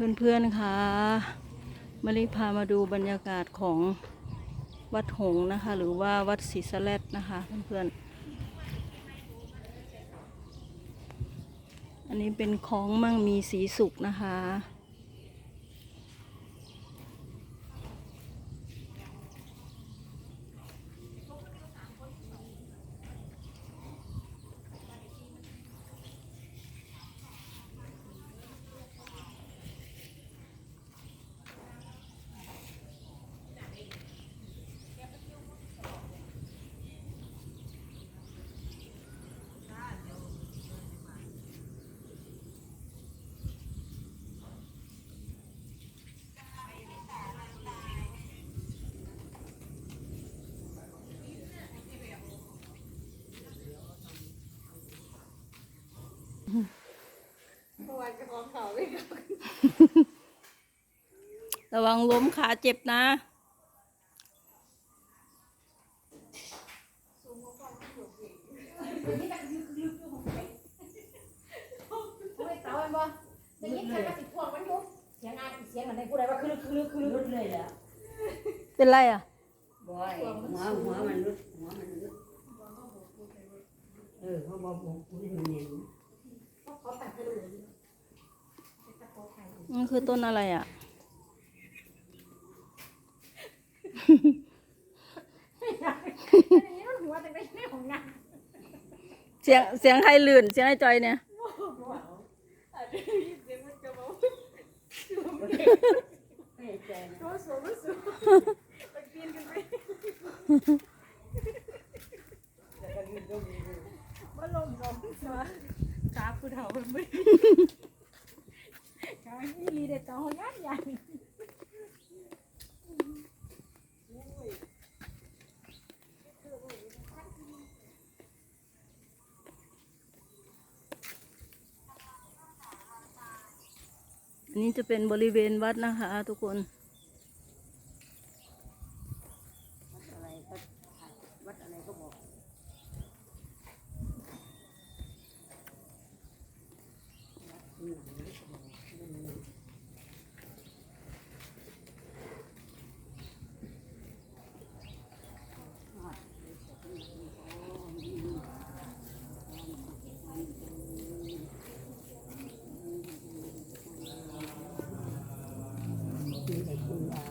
เพื่อนๆคะมาริพามาดูบรรยากาศของวัดหงนะคะ หรือว่าวัดศรีสะเลดนะคะเพื่อนๆ อันนี้เป็นของมั่งมีสีสุกนะคะ ระวังล้มขาเจ็บนะโอ้ยเต๋ามันบ่ได้ยินแค่ว่าสิพวกมันอยู่เสียงงานเสียงอะไรผู้ใดว่าคือคือคือรุดเลยแหละเป็นไรอะบอยหัวหัวมันรุดหัวมันรุดเออเขาบอกบอกกูให้มันเนียนเขาตัดกระดูก มันคือต้นอะไรอะนี่มันหัวแต่ไม่ใช่ของงานเสียงเสียงใครลื่น เสียงไอ้จอยเนี่ยไม่ใจนะตัวสูงสูงไปปีนกันไปว่าลมลมใช่ไหมขาผู้เฒ่ามันไม่ มีเด็ดต่อหัวงานใหญ่อันนี้จะเป็นบริเวณวัดนะคะทุกคน อะไรก็วัดอะไรก็บอก มีแต่คนอยา